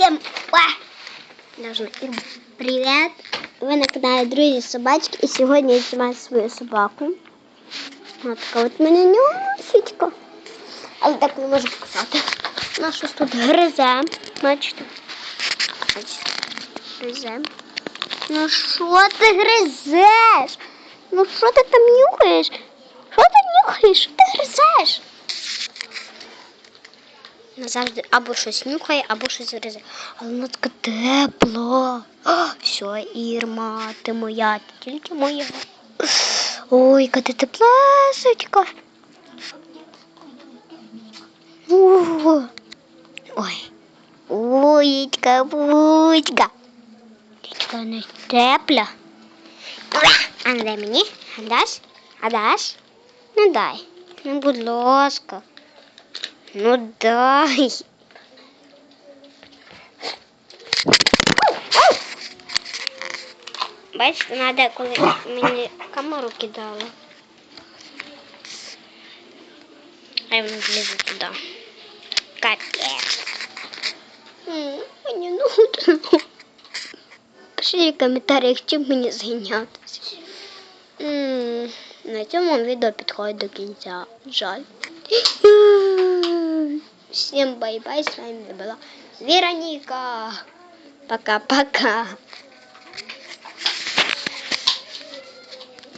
Всем Привет! Ви на каналі Друзі Собачки і сьогодні я знімаю свою собаку. Ось така от мене нюсечка. Але так не можу показати. Вона щось тут гризе. Бачите? Бачите? Гризе. Ну що ти гризеш? Ну що ти там нюхаєш? Що ти нюхаєш? Що ти гризеш? Назавжди або щось нюхає, або щось гризе. Але вона така тепла. О, все, Ірма, ти моя, тільки моя. Ой, яка ти теплесечка. Ой, Уєчка, будька. Тільки не тепла. А дай мені? А даш? А даш? Не дай. Ну, будь ласка. Ну дай. Бачите, треба, коли мені камеру кидала. А я влізе туди. Капець. Мені нудно. Пишіть в коментарях, чим мені зайнятися. На цьому відео підходить до кінця. Жаль. Всем бай-бай, с вами была Вероника. Пока-пока.